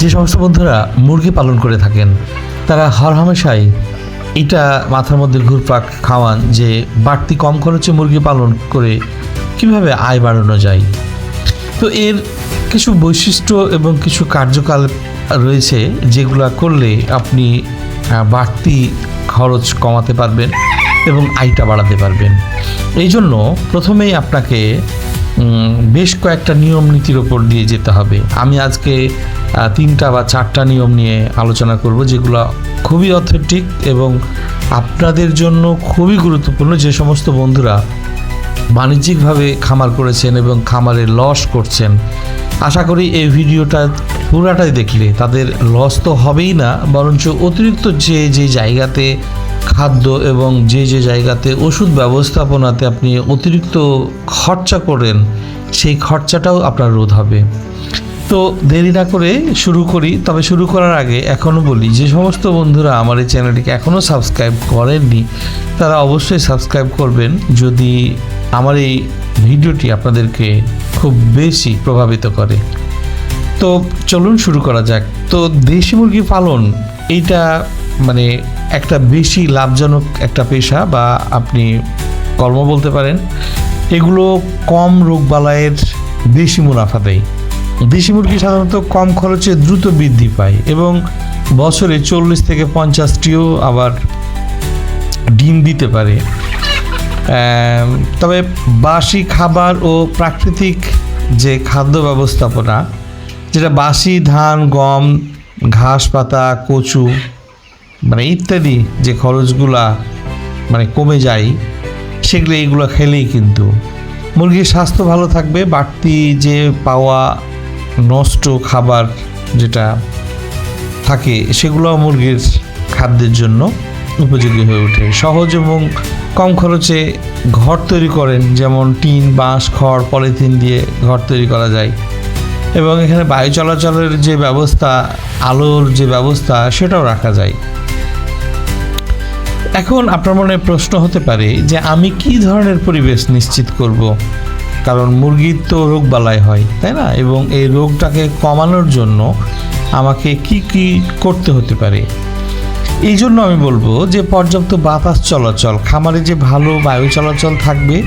যে সমস্ত বন্ধুরা মুরগি পালন করে থাকেন, তারা হর হামেশাই এটা মাথার মধ্যে ঘুরপাক খাওয়ান যে বাড়তি কম খরচে মুরগি পালন করে কীভাবে আয় বাড়ানো যায়। তো এর কিছু বৈশিষ্ট্য এবং কিছু কার্যকাল রয়েছে যেগুলো করলে আপনি বাড়তি খরচ কমাতে পারবেন এবং আয়টা বাড়াতে পারবেন। এই জন্য প্রথমেই আপনাকে বেশ কয়েকটা নিয়ম নীতির ওপর দিয়ে যেতে হবে। আমি আজকে তিনটা বা চারটা নিয়ম নিয়ে আলোচনা করব যেগুলো খুবই অথেন্টিক এবং আপনাদের জন্য খুবই গুরুত্বপূর্ণ। যে সমস্ত বন্ধুরা বাণিজ্যিকভাবে খামার করেছেন এবং খামারে লস করছেন, আশা করি এই ভিডিওটা পুরাটাই দেখলে। তাদের লস তো হবেই না, বরঞ্চ অতিরিক্ত যে যে জায়গাতে খাদ্য এবং যে যে জায়গাতে ওষুধ ব্যবস্থাপনাতে আপনি অতিরিক্ত খরচা করেন, সেই খরচাটাও আপনার রোধ হবে। তো দেরি না করে শুরু করি, তবে শুরু করার আগে এখনও বলি, যে সমস্ত বন্ধুরা আমার এই চ্যানেলটিকে এখনও সাবস্ক্রাইব করেননি, তারা অবশ্যই সাবস্ক্রাইব করবেন, যদি আমার এই ভিডিওটি আপনাদেরকে খুব বেশি প্রভাবিত করে। তো চলুন শুরু করা যাক। তো দেশি মুরগি পালন, এইটা মানে একটা বেশি লাভজনক একটা পেশা বা আপনি কর্ম বলতে পারেন, এগুলো কম রোগবালাইয়ের দেশি মুনাফা দেয়। দেশি মুরগি সাধারণত কম খরচে দ্রুত বৃদ্ধি পায় এবং বছরে চল্লিশ থেকে পঞ্চাশটিও আবার ডিম দিতে পারে। তবে বাসি খাবার ও প্রাকৃতিক যে খাদ্য ব্যবস্থাপনা, যেটা বাসি ধান, গম, ঘাস পাতা, কচু মানে ইত্যাদি যে খরচগুলা মানে কমে যায়, সেগুলো এইগুলো খেলেই কিন্তু মুরগির স্বাস্থ্য ভালো থাকবে, বাড়তি যে পাওয়া নষ্ট খাবার যেটা থাকে সেগুলো মুরগির খাদ্যের জন্য উপযোগী হয়ে ওঠে। সহজ এবং কম খরচে ঘর তৈরি করেন, যেমন টিন, বাঁশ, খড়, পলিথিন দিয়ে ঘর তৈরি করা যায়। এবং এখানে বায়ু চলাচলের যে ব্যবস্থা, আলোর যে ব্যবস্থা, সেটাও রাখা যায়। এখন আপনার মনে প্রশ্ন হতে পারে যে আমি কি ধরনের পরিবেশ নিশ্চিত করব? কারণ মুরগির তো রোগ বালাই হয়, তাই না? এবং এই রোগটাকে কমানোর জন্য আমাকে কি কি করতে হতে পারে? এই জন্য আমি বলব যে পর্যাপ্ত বাতাস চলাচল, খামারে যে ভালো বায়ু চলাচল থাকবে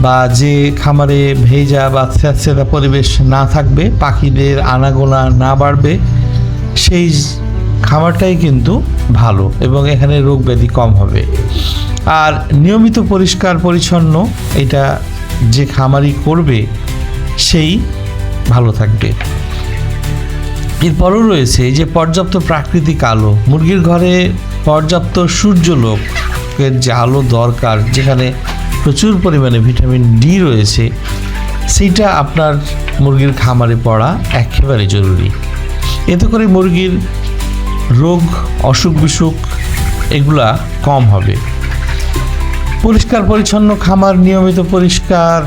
বা যে খামারে ভেজা বা স্যাঁতস্যাঁতা পরিবেশ না থাকবে, পাখিদের আনাগোনা না বাড়বে, সেই খামারটাই কিন্তু ভালো এবং এখানে রোগ ব্যাধি কম হবে। আর নিয়মিত পরিষ্কার, পরিচ্ছন্ন, এটা যে খামারি করবে, সেই ভালো থাকবে। এরপরও রয়েছে যে পর্যাপ্ত প্রাকৃতিক আলো। মুরগির ঘরে পর্যাপ্ত সূর্যলোকের যে আলো দরকার, যেখানে প্রচুর পরিমাণে ভিটামিন ডি রয়েছে, সেইটা আপনার মুরগির খামারে পড়া একেবারে জরুরি। এতে করে মুরগির রোগ, অসুখ বিসুখ, এগুলা কম হবে। পরিষ্কার পরিচ্ছন্ন খামার, নিয়মিত পরিষ্কার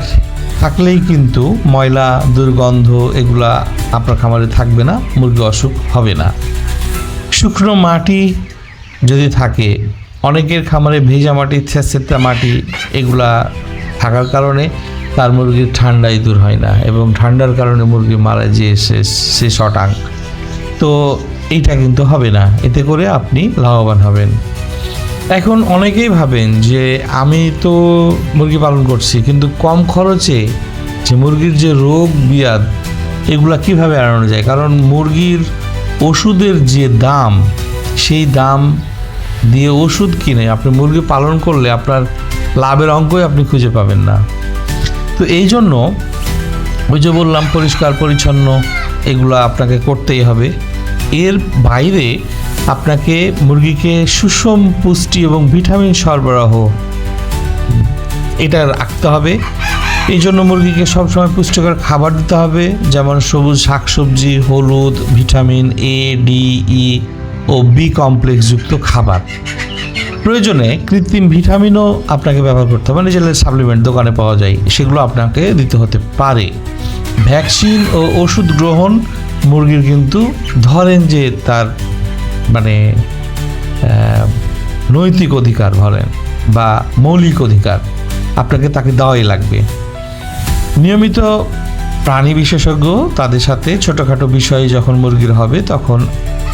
থাকলেই কিন্তু ময়লা, দুর্গন্ধ এগুলা আপনার খামারে থাকবে না, মুরগি অসুখ হবে না। শুকনো মাটি যদি থাকে, অনেকের খামারে ভেজা মাটি ছেঁচেতা মাটি এগুলা থাকার কারণে তার মুরগির ঠান্ডাই দূর হয় না এবং ঠান্ডার কারণে মুরগি মারা যেয়ে সে সে শটাং তো এইটা কিন্তু হবে না। এতে করে আপনি লাভবান হবেন। এখন অনেকেই ভাবেন যে, আমি তো মুরগি পালন করছি, কিন্তু কম খরচে যে মুরগির যে রোগ, বিয়াদ, এগুলা কীভাবে এড়ানো যায়? কারণ মুরগির ওষুধের যে দাম, সেই দাম দিয়ে ওষুধ কিনে আপনি মুরগি পালন করলে আপনার লাভের অঙ্কই আপনি খুঁজে পাবেন না। তো এই জন্য ওই যে বললাম, পরিষ্কার, পরিচ্ছন্ন, এগুলো আপনাকে করতেই হবে। এর বাইরে আপনাকে মুরগিকে সুষম পুষ্টি এবং ভিটামিন সরবরাহ এটা রাখতে হবে। এই জন্য মুরগিকে সবসময় পুষ্টিকর খাবার দিতে হবে, যেমন সবুজ শাকসবজি, হলুদ, ভিটামিন এ ডি ই ও বি কমপ্লেক্সযুক্ত খাবার। প্রয়োজনে কৃত্রিম ভিটামিনও আপনাকে ব্যবহার করতে হবে, নিজের সাপ্লিমেন্ট দোকানে পাওয়া যায়, সেগুলো আপনাকে দিতে হতে পারে। ভ্যাকসিন ও ওষুধ গ্রহণ মুরগির কিন্তু ধরেন যে তার মানে নৈতিক অধিকার ধরেন বা মৌলিক অধিকার, আপনাকে তাকে দেওয়াই লাগবে। নিয়মিত প্রাণী বিশেষজ্ঞ তাদের সাথে ছোটোখাটো বিষয়ে যখন মুরগির হবে তখন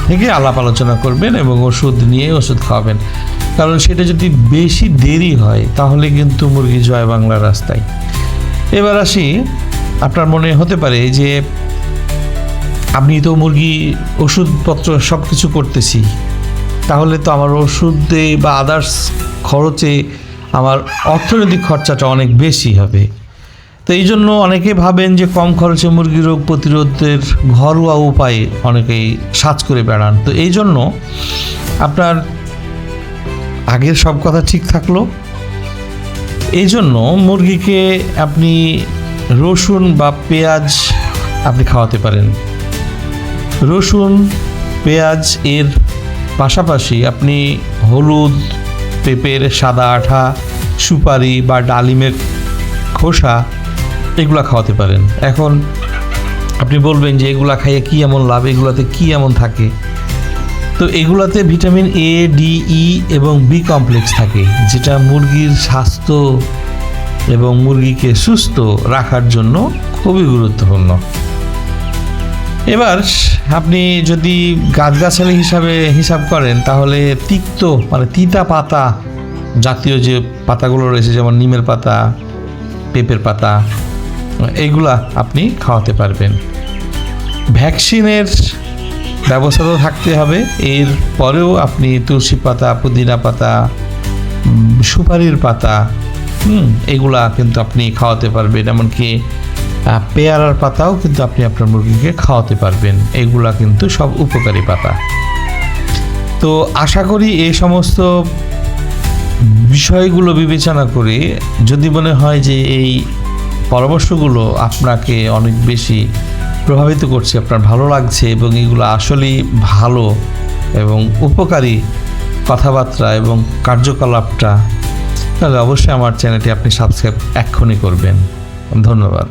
থেকে আলাপ আলোচনা করবেন এবং ওষুধ নিয়ে ওষুধ খাওয়াবেন। কারণ সেটা যদি বেশি দেরি হয় তাহলে কিন্তু মুরগি জয় বাংলার রাস্তায়। এবার আসি, আপনার মনে হতে পারে যে আপনি তো মুরগি, ওষুধপত্র সব কিছু করতেছি। তাহলে তো আমার ওষুধে বা আদার্স খরচে আমার অর্থনৈতিক খরচাটা অনেক বেশি হবে। তো এই জন্য অনেকে ভাবেন যে কম খরচে মুরগি রোগ প্রতিরোধের ঘরোয়া উপায়ে অনেকেই সাজ করে বেড়ান। তো এই জন্য আপনার আগের সব কথা ঠিক থাকল। এই জন্য মুরগিকে আপনি রসুন বা পেঁয়াজ আপনি খাওয়াতে পারেন। রসুন, পেঁয়াজ এর পাশাপাশি আপনি হলুদ, পেঁপের সাদা আঠা, সুপারি বা ডালিমের খোসা এগুলা খাওয়াতে পারেন। এখন আপনি বলবেন যে এগুলা খাইয়ে কী এমন লাভ? এগুলাতে কী এমন থাকে? তো এগুলাতে ভিটামিন এ ডি ই এবং বি কমপ্লেক্স থাকে, যেটা মুরগির স্বাস্থ্য এবং মুরগিকে সুস্থ রাখার জন্য খুবই গুরুত্বপূর্ণ। এবার আপনি যদি গাছগাছালি হিসাবে হিসাব করেন, তাহলে তিক্ত মানে তিতা পাতা জাতীয় যে পাতাগুলো রয়েছে, যেমন নিমের পাতা, পেঁপের পাতা এইগুলা আপনি খাওয়াতে পারবেন। ভ্যাকসিনের ব্যবস্থা তো থাকতে হবে। এর পরেও আপনি তুলসী পাতা, পুদিনা পাতা সুপারির পাতা, হুম, এগুলা কিন্তু আপনি খাওয়াতে পারবেন। এমনকি পেয়ারার পাতাও কিন্তু আপনি আপনার মুরগিকে খাওয়াতে পারবেন। এগুলা কিন্তু সব উপকারী পাতা। তো আশা করি এই সমস্ত বিষয়গুলো বিবেচনা করে যদি মনে হয় যে এই পরামর্শগুলো আপনাকে অনেক বেশি প্রভাবিত করছে, আপনার ভালো লাগছে এবং এগুলো আসলেই ভালো এবং উপকারী কথাবার্তা এবং কার্যকলাপটা, তাহলে অবশ্যই আমার চ্যানেলটি আপনি সাবস্ক্রাইব এক্ষুনি করবেন। ধন্যবাদ।